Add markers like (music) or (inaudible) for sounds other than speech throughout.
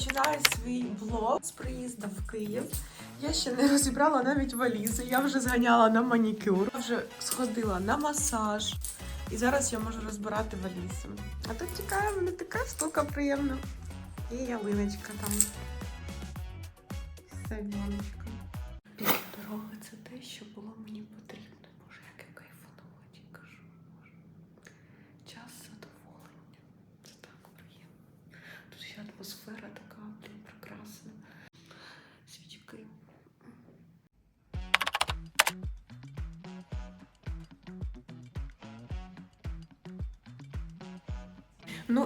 починаю свій блог з приїзду в Київ. Я ще не розібрала навіть валізи. Я вже зганяла на манікюр, вже сходила на масаж. І зараз я можу розбирати валізи. А тут чекає мене така штука приємна. І ялиночка там. Семеночка.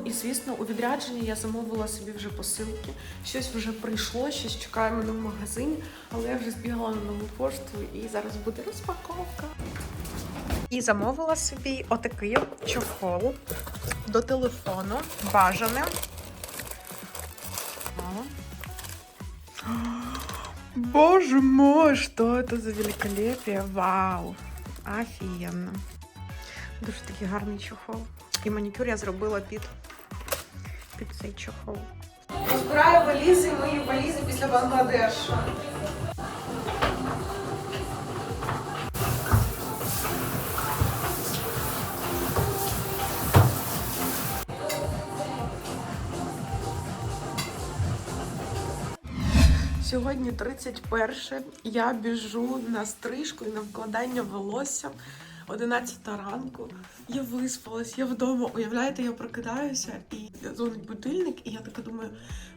І звісно, у відрядженні я замовила собі вже посилки. Щось вже прийшло, щось чекає мене в магазині, але я вже збігала на нову пошту і зараз буде розпаковка. І замовила собі отакий чохол до телефону, бажаним. Боже мой, что это за великолепие! Вау! Офігенно! Дуже такий гарний чохол. І манікюр я зробила під, під цей чохол. Збираю валізи, мої валізи після Бангладешу. Сьогодні 31. Я біжу на стрижку і на вкладання волосся. 11 ранку. Я виспалась, я вдома. Уявляєте, я прокидаюся і дзвонить будильник, і я така думаю,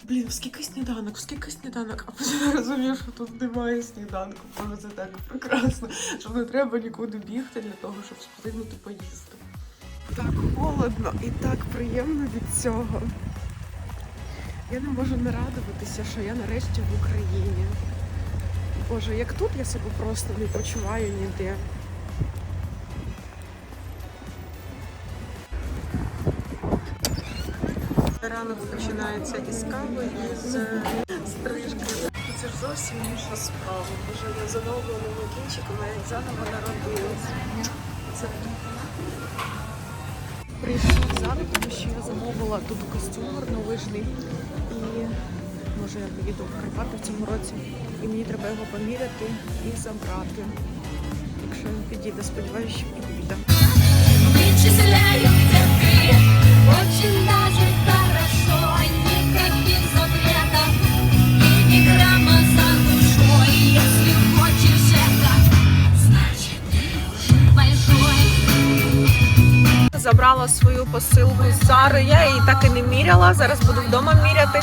блін, скільки сніданок, скільки сніданок, а потім я розумію, що тут немає сніданку. Боже, це так прекрасно, що не треба нікуди бігти для того, щоб встигнути поїсти. Так холодно і так приємно від цього. Я не можу не радуватися, що я нарешті в Україні. Боже, як тут я себе просто не почуваю ніде. Ранок починається із кави, із е, стрижки. Це ж зовсім інша справа. Боже, я за новим кінчиком, я як заново народилась. Це прийшла зараз, тому що я замовила тут костюм гарновижний. І може я поїду в Карпати в цьому році. І мені треба його поміряти і забрати. Якщо він підійде, сподіваюся, що підійде. Вычисляю, Забрала свою посилку з Зари. Я її так і не міряла. Зараз буду вдома міряти.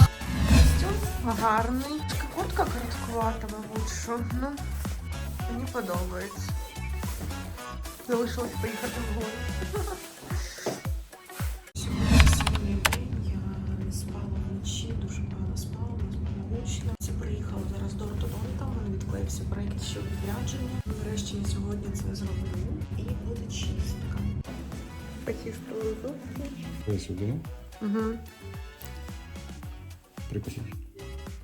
Костюм гарний. Куртка короткувата, мабуть, що. Ну, мені подобається. Залишилось поїхати в гори. Сьогодні день я не спала вночі, дуже погано спала, ночно. Це приїхала зараз до ортодонта, у мене відклеївся проєкт ще відрядження. Нарешті я сьогодні це зроблю і буде чистка. Почистила зубки. Ви сюди, Угу. прикусіть.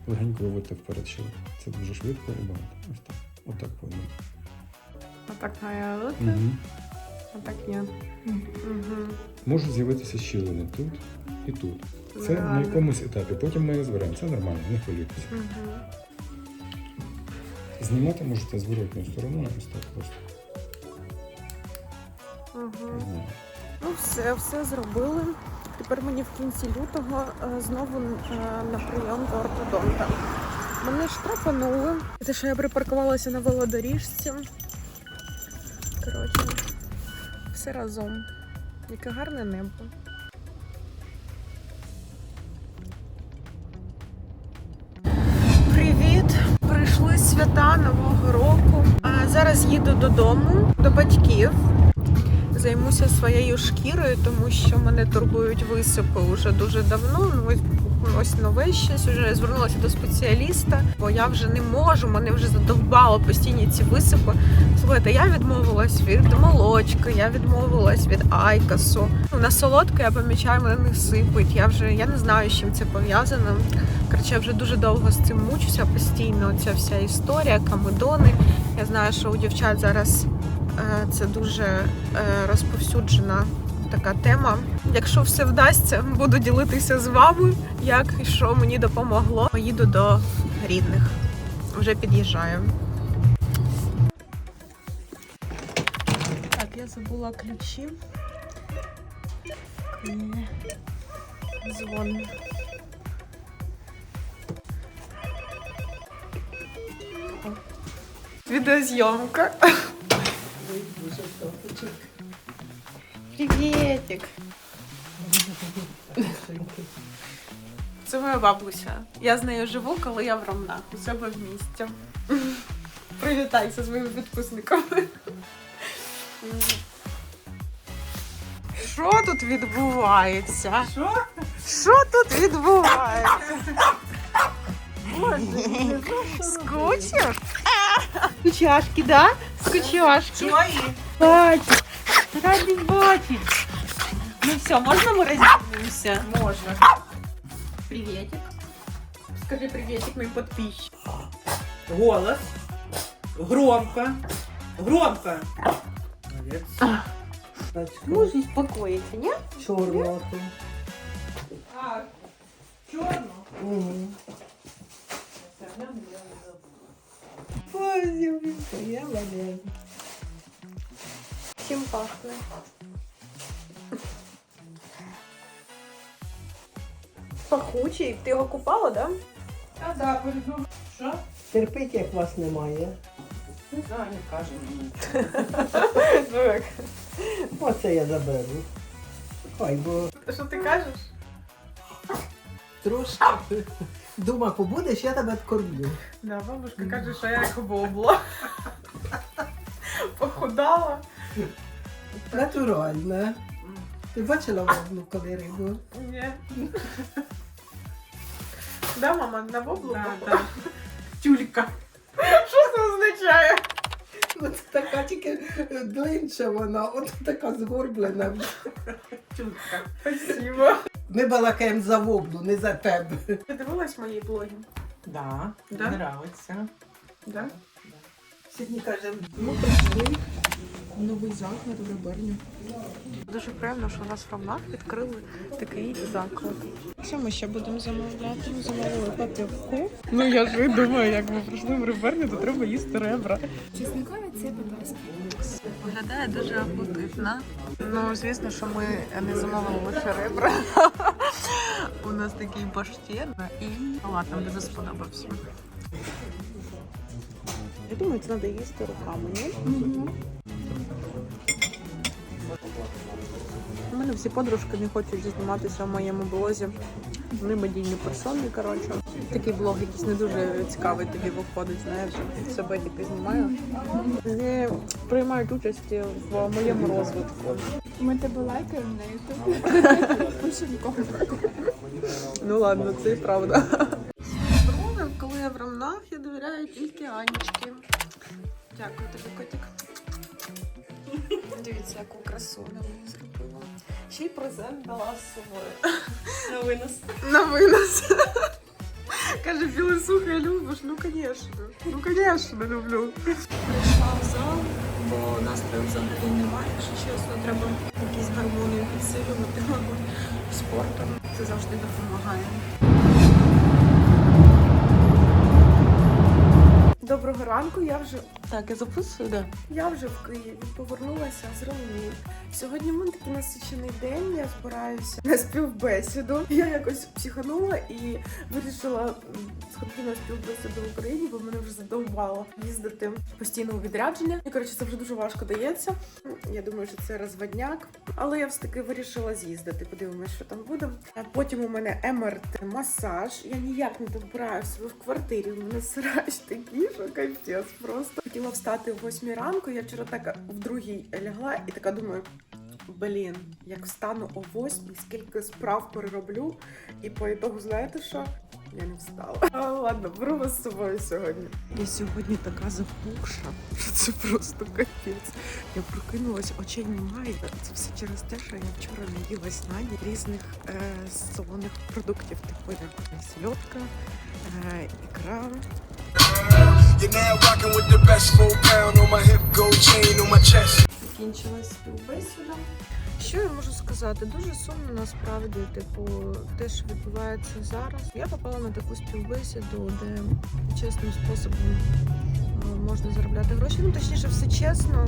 Легенько виводьте вперед ще. Це дуже швидко і багато. Ось так. Отак повинно. Отак має бути, Угу. а так ні. Угу. Можуть з'явитися щілини тут і тут. Це на якомусь етапі. Потім ми їх зберемо. Це нормально, не хвилюйтеся. Угу. Знімати можете зворотньою стороною, ось так просто. Угу. Ну все, все зробили. Тепер мені в кінці лютого е, знову е, на прийом до ортодонта. Мене штрафанули. Те, що я припаркувалася на велодоріжці. Коротше, все разом. Яке гарне небо. Привіт! Прийшли свята Нового року. Зараз їду додому до батьків. Займуся своєю шкірою, тому що мене турбують висипи вже дуже давно. Ну ось нове щось. Уже я звернулася до спеціаліста, бо я вже не можу. Мене вже задовбало постійні ці висипи. Слухайте, я відмовилась від молочка, я відмовилась від айкасу. Ну, На солодке я помічаю, мене не сипить. Я вже я не знаю, з чим це пов'язано. Коротше, я вже дуже довго з цим мучуся постійно. Ця вся історія, камедони. Я знаю, що у дівчат зараз це дуже е, розповсюджена така тема. Якщо все вдасться, буду ділитися з вами, як і що мені допомогло. Поїду до рідних. Вже під'їжджаю. Так, я забула ключі. Дзвон. Відеозйомка. Приветик. Це моя бабуся. Я з нею живу, коли я в Ромнах, у себе в місті. Привітайся своїми підписниками. Що тут відбувається? Що? Що тут відбувається? Боже, скучив? Скучашки, да? Скучашки. Бачить. Раді бачить. Ну все, можна ми розділимося? Можна. Приветик. Скажи приветик моим подписчикам. Голос. Громко. Громко. Молодец. Можно успокоиться, не? Чорного. А, черно. Ой, я молодець. Чем пахнет? Пахучий. Ти його купала, да? А, да, пойду. Що? Терпить, як вас немає. Не знаю, не каже мені. (laughs) Так. Оце я заберу. Хай, бо Що ти кажеш? трошки дума побудеш, я тебе откормлю. Да, бабушка каже, що я як бобла. Похудала. Натурально. Ти бачила воблу, коли рибу? Ні. Да, мама, на воблу? Да, да. Тюлька. Що це означає? От така тільки длинша вона, от така згорблена. Тюлька. Спасибо. Ми балакаємо за воблу, не за тебе. Ти дивилась мої блоги? Да, Да? нравиться. Да? Сьогодні кажемо, Ми прийшли в новий заклад у Реберню. Дуже приємно, що у нас в Ромнах відкрили такий заклад. Що ми ще будемо замовляти? Ми замовили папірку. Ну я ж думаю, як ми прийшли в Реберню, то треба їсти ребра. Чесникові це будь Виглядає дуже апетитно. Ну, звісно, що ми не замовили лише ребра. (laughs) У нас такий паштет і салат нам дуже сподобався. Я думаю, це треба їсти руками, ні? У мене всі подружки не хочуть зніматися в моєму блозі. Вони медійні персони, коротше. Такий блог якийсь не дуже цікавий тобі виходить, знаєш, себе тільки знімаю. Не приймають участь в моєму розвитку. Ми тебе лайкаємо на ютубі. Більше нікого. Ну ладно, це і правда. Друге, коли я в рамнах, я довіряю тільки Анічки. Дякую тобі, котик. Дивіться, яку красу вона мені зробила. Ще й презент дала з собою. На винос. На винос. Каже, білосухи любиш? Ну, звісно. Ну, звісно, люблю. Прийшла в зал, бо настрою взагалі немає, якщо чесно. Треба якісь гармонії підсилювати, мабуть, спортом. Це завжди допомагає. Доброго ранку, я вже. Так, я записую, да. Я вже в Києві повернулася з Ромні. Сьогодні в мене такий насичений день. Я збираюся на співбесіду. Я якось психанула і вирішила сходити на співбесіду в Україні, бо мене вже задовбало їздити постійно у відрядження. І коротше, це вже дуже важко дається. Я думаю, що це розводняк. Але я все таки вирішила з'їздити. Подивимось, що там буде. Потім у мене МРТ, масаж. Я ніяк не добираю себе в квартирі. У мене срач такий, що капець просто. Хотіла встати о 8 ранку. Я вчора так в другій лягла і така думаю. Блін, як встану о 8, скільки справ перероблю, і по ітогу знаєте що? Я не встала. А, ладно, беру з собою сьогодні. Я сьогодні така запухша. що Це просто капець. Я прокинулась, очей немає. Це все через те, що я вчора не їла снаді різних е, солоних продуктів, типу як сільотка, е, ікра. You're now rocking with the best four pound on my hip, gold chain on my chest. Співбесіда. Що я можу сказати? Дуже сумно насправді, типу, те, що відбувається зараз. Я попала на таку співбесіду, де чесним способом е, можна заробляти гроші. Ну, точніше, все чесно.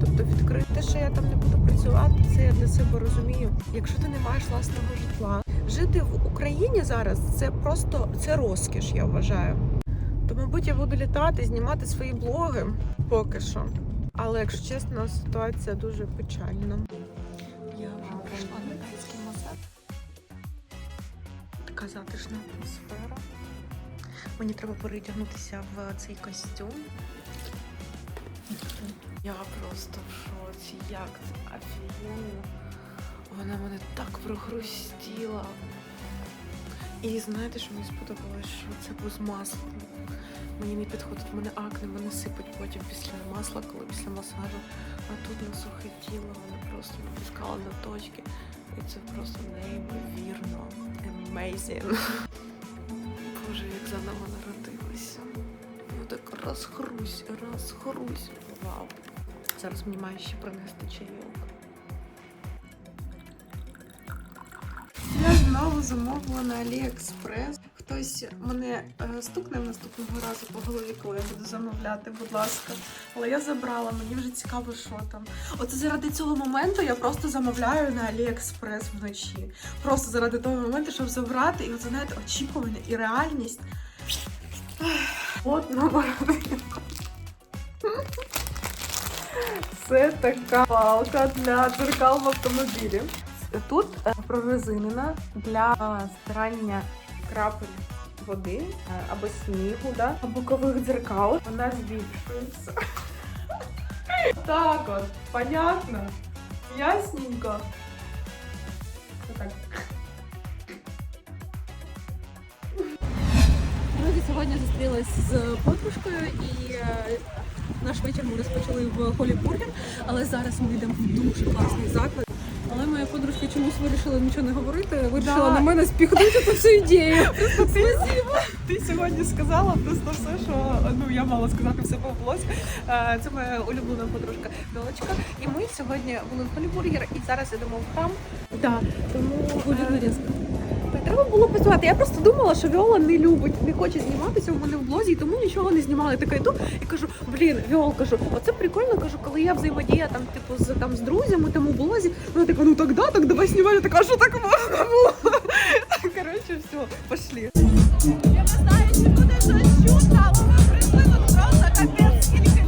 Тобто відкрити те, що я там не буду працювати, це я для себе розумію. Якщо ти не маєш власного житла, жити в Україні зараз це просто це розкіш, я вважаю. То, мабуть, я буду літати, знімати свої блоги поки що. Але якщо чесно, ситуація дуже печальна. Я вже прийшла на тайський масаж. Така затишна атмосфера. Мені треба перетягнутися в цей костюм. Я просто в шоці. Як це офігенно. Вона мене так прогрустіла. І знаєте, що мені сподобалось, що це без масла. Мені не підходить, в мене акне, мене сипать потім після масла, коли після масажу. А тут на сухе тіло вона просто натискала на точки. І це просто неймовірно. Amazing. Боже, як заново народилася. Ну так розхрусь, розхрусь. Вау. Зараз мені має ще принести чайок. Я знову замовила на AliExpress. Хтось мене е, стукне наступного разу по голові, коли я буду замовляти, будь ласка. Але я забрала, мені вже цікаво, що там. Оце заради цього моменту я просто замовляю на AliExpress вночі. Просто заради того моменту, щоб забрати, і от знаєте, очікування і реальність. От номер. Це така палка для дзеркал в автомобілі. Тут е, прорезинена для стирання крапель води е, або снігу, да? або бокових дзеркал. Вона збільшується. Так от, понятно? Ясненько. Отак. Друзі, сьогодні зустрілась з подружкою і е, наш вечір ми розпочали в холі бургер, але зараз ми йдемо в дуже класний заклад. Але моя подружка чомусь вирішила нічого не говорити, вирішила на мене спіхнути цю всю ідею. Ти сьогодні сказала просто все, що ну я мала сказати все повелося. Е, Це моя улюблена подружка Білочка. І ми сьогодні були в Холібургер і зараз йдемо в храм. Да, тому Буде е, нарізка. Треба було працювати. Я просто думала, що Віола не любить, не хоче зніматися у мене в блозі, і тому нічого не знімала. Така йду і кажу: блін, Віол, кажу, оце прикольно, кажу, коли я взаємодія там, типу, з там з друзями, там у блозі. Вона така, ну так да, так давай знімай. Я така, що так можна було? (laughs) Коротше, все, пошли. Я не знаю, чи буде щось чутно, але ми прийшли тут просто капець скільки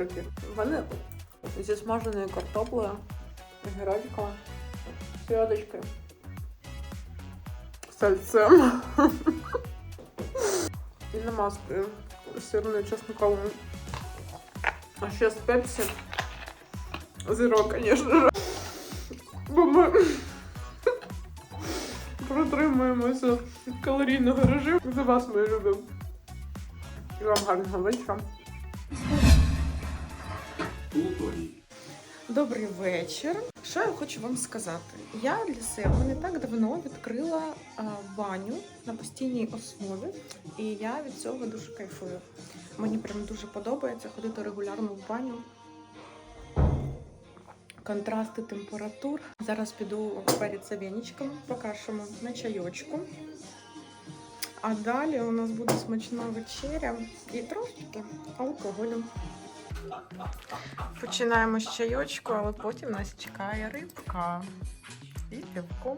вечірки? В мене зі смаженою картоплею, гірочками, сьодочкою, сальцем і намазкою сирною чесниковою. А ще з пепсі. Зіро, звісно ж. Бо ми протримуємося калорійного режиму. За вас, мої любі. І вам гарного вечора. Добрий вечір. Що я хочу вам сказати? Я для себе не так давно відкрила баню на постійній основі, і я від цього дуже кайфую. Мені прям дуже подобається ходити регулярно в баню. Контрасти температур. Зараз піду перед веничком, покажемо на чайочку. А далі у нас буде смачна вечеря і трошки алкоголю. Починаємо з чайочку, але потім нас чекає рибка і півко.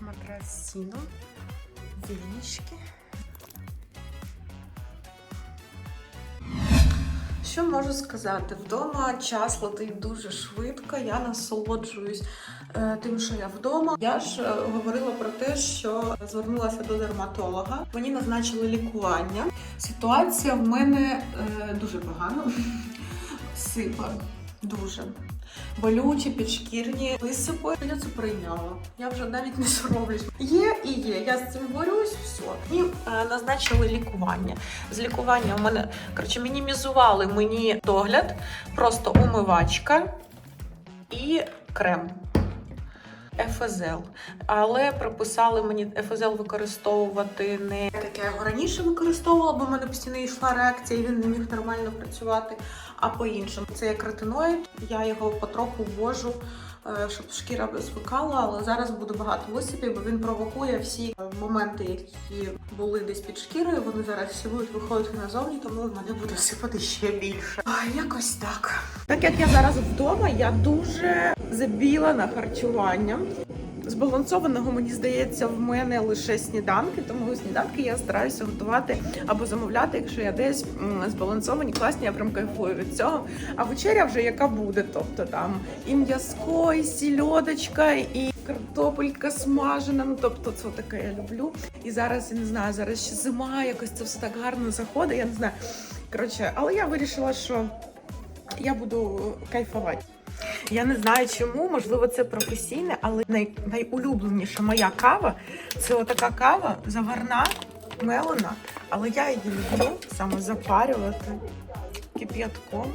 Матрасіно, вінічки. Що можу сказати? Вдома час летить дуже швидко. Я насолоджуюсь е, тим, що я вдома. Я ж е, говорила про те, що звернулася до дерматолога. Мені назначили лікування. Ситуація в мене е, дуже погана. Сипа дуже. Болючі, підшкірні висипи. Я це прийняла. Я вже навіть не соромлюсь. Є і є. Я з цим борюсь. Все. Мені е, назначили лікування. З лікування у мене коротше мінімізували мені догляд, просто умивачка і крем. ФЗЛ. Але прописали мені ФЗЛ використовувати не так, як я його раніше використовувала, бо в мене постійно йшла реакція, і він не міг нормально працювати. А по-іншому це як ретиноїд. Я його потроху ввожу, е, щоб шкіра звикала, але зараз буде багато висипів, бо він провокує всі е, моменти, які були десь під шкірою. Вони зараз всі будуть виходити назовні, тому в мене буде сипати ще більше. А, якось так. Так як я зараз вдома, я дуже забіла на харчування. Збалансованого, мені здається, в мене лише сніданки, тому сніданки я стараюся готувати або замовляти, якщо я десь збалансовані, класні, я прям кайфую від цього. А вечеря вже яка буде. Тобто там і м'язко, і сільодочка, і картопелька смажена. Ну тобто, це таке я люблю. І зараз я не знаю, зараз ще зима, якось це все так гарно заходить. Я не знаю. Коротше, але я вирішила, що я буду кайфувати. Я не знаю чому, можливо, це професійне, але най, найулюбленіша моя кава це отака кава заварна, мелена, але я її люблю саме запарювати кип'ятком.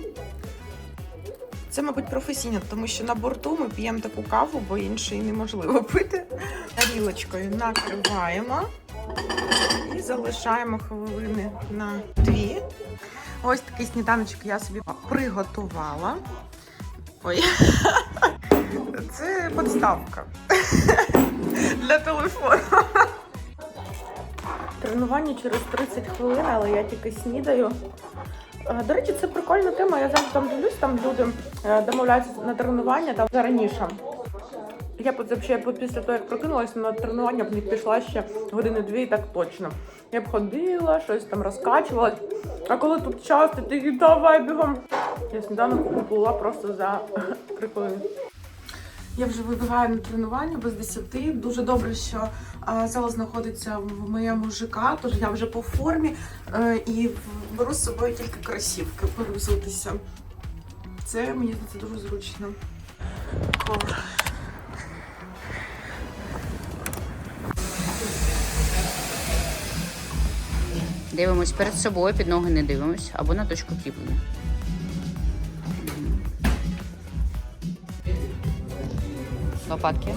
Це, мабуть, професійно, тому що на борту ми п'ємо таку каву, бо іншої неможливо (laughs) пити. Тарілочкою накриваємо і залишаємо хвилини на дві. Ось такий сніданочок я собі приготувала. Ой, (laughs) це подставка (laughs) для телефону. Тренування через 30 хвилин, але я тільки снідаю. Е, До речі, це прикольна тема. Я завжди там дивлюсь, там люди е, домовляються на тренування там зараніше. Я взагалі після того, як прокинулася на тренування, б не пішла ще години-дві, так точно. Я б ходила, щось там розкачувалась. А коли тут час, ти давай бігом. Я сніданок уплила просто за (laughs) хвилини. Я вже вибігаю на тренування без 10. Дуже добре, що а, зал знаходиться в моєму ЖК, тож я вже по формі е, і беру з собою тільки кросівки перевзутися. Це мені здається дуже зручно. Дивимось перед собою, під ноги не дивимось, або на точку кріплення. Лопатки.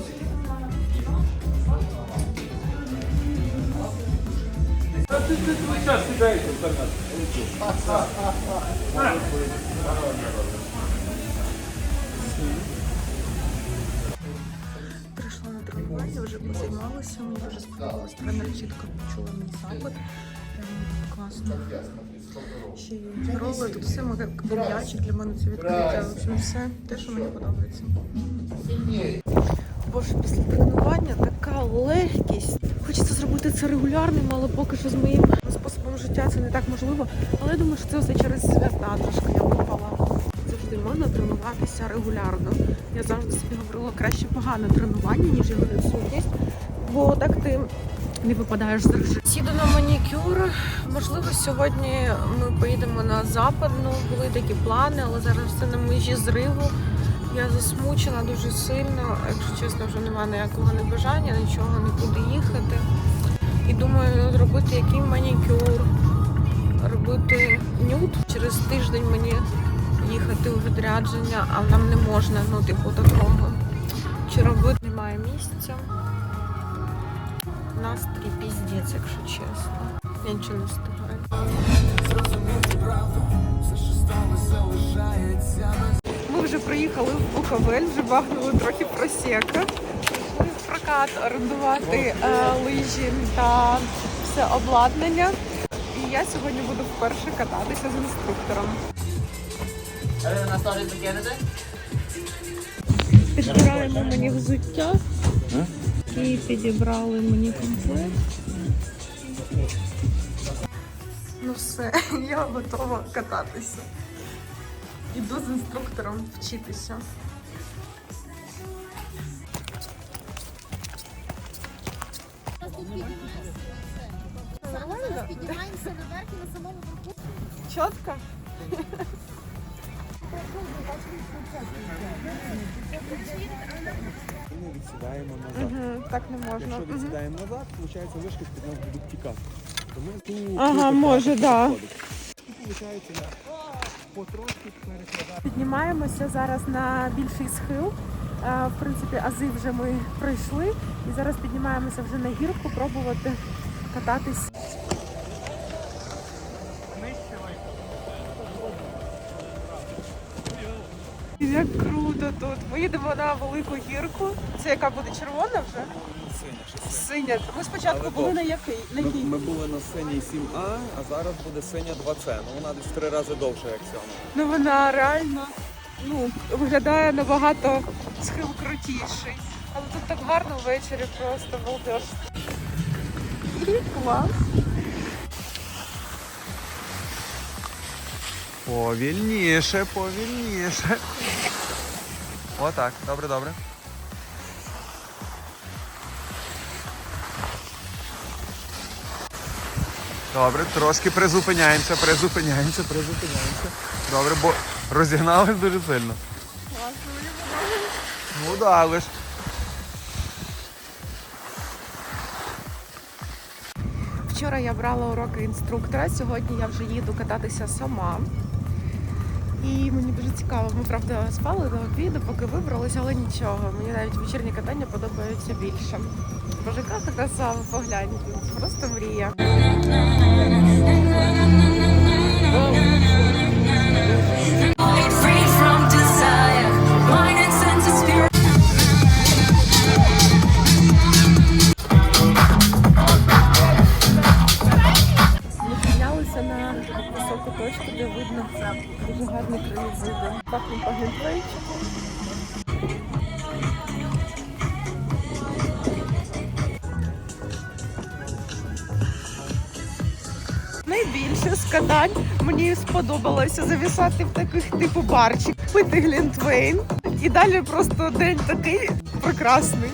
Прийшла на тренування, вже позаймалася, мені дуже сподобалось. Тренер чітко почула мій запит. Класно. Ще й роли, тут все м'ячик для мене це відкриття. В общем, все те, що мені подобається. Боже, після тренування така легкість. Хочеться зробити це регулярним, але поки що з моїм способом життя це не так можливо. Але я думаю, що це все через свята трошки я випала. Завжди можна тренуватися регулярно. Я завжди собі говорила краще погане тренування, ніж його відсутність, бо так ти не випадаєш з режиму. Сіду на манікюр. Можливо, сьогодні ми поїдемо на западну. Були такі плани, але зараз все на межі зриву. Я засмучена дуже сильно, якщо чесно, вже немає ніякого небажання, нічого нікуди їхати. І думаю, зробити який манікюр, робити нюд. Через тиждень мені їхати у відрядження, а нам не можна, ну, типу, такого. Чи робити немає місця. Настрій піздець, якщо чесно. Я нічого не встигаю. Ми вже приїхали в Буковель, вже бахнули трохи просека. Пішли в прокат орендувати е, лижі та все обладнання. І я сьогодні буду вперше кататися з інструктором. Підбираємо мені взуття і підібрали мені комплект. Ну все, (laughs) я готова кататися. Іду з інструктором вчитися. Піднімаємося наверх і на самому верху. Чітко? Ми відсідаємо назад. Угу, так не можна. Якщо відсідаємо назад, виходить, вишки під нас будуть тікати. Тому тут Ага, може, так да. І виходить, потрошки перекладаємо. Піднімаємося зараз на більший схил. Е, В принципі, ази вже ми пройшли. І зараз піднімаємося вже на гірку, пробувати кататись. Їдемо на велику гірку. Це яка буде червона вже? Синя. Синя. Ми спочатку Але були довше. на який? На Ми, якій? ми були на синій 7А, а зараз буде синя 2C. Ну вона десь в три рази довша, як ця. Ну вона реально ну, виглядає набагато схил крутіший. Але тут так гарно ввечері просто балдеж. Клас. Повільніше, повільніше. Отак, добре, добре. Добре, трошки призупиняємося, призупиняємося, призупиняємося. Добре, бо розігнались дуже сильно. Ну да, але ж. Вчора я брала уроки інструктора, сьогодні я вже їду кататися сама. І мені дуже цікаво, ми правда спали до обіду, поки вибралися, але нічого. Мені навіть вечірні катання подобаються більше. Боже, яка краса, погляньте, просто мрія. Найбільше з катань мені сподобалося завісати в таких типу барчик, пити глінтвейн. І далі просто день такий прекрасний.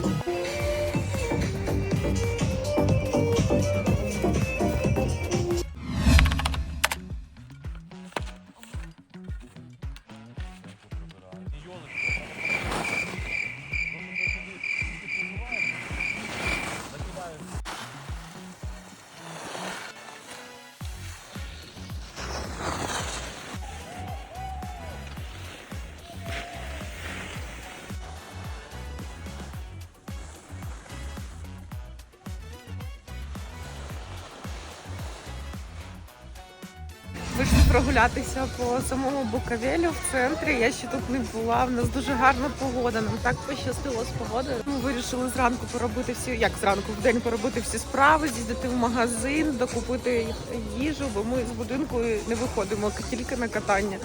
Вийшли прогулятися по самому Буковелю в центрі. Я ще тут не була. В нас дуже гарна погода. Нам так пощастило з погодою. Ми вирішили зранку поробити всі, як зранку, в день поробити всі справи, з'їздити в магазин, докупити їжу, бо ми з будинку не виходимо тільки на катання.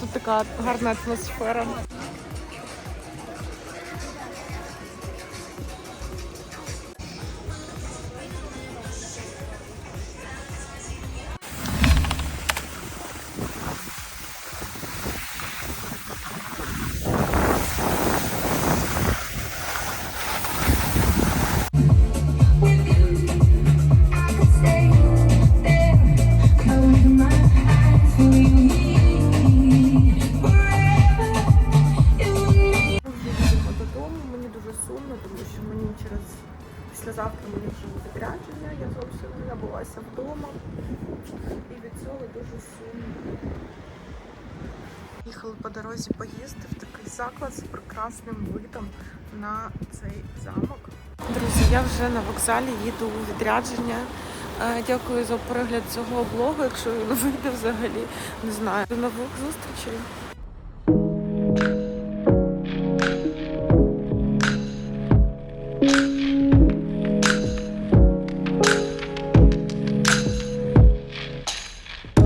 Тут така гарна атмосфера. Прекрасним видом на цей замок. Друзі, я вже на вокзалі їду у відрядження. Е, Дякую за перегляд цього блогу. Якщо він вийде взагалі, не знаю. До нових зустрічей.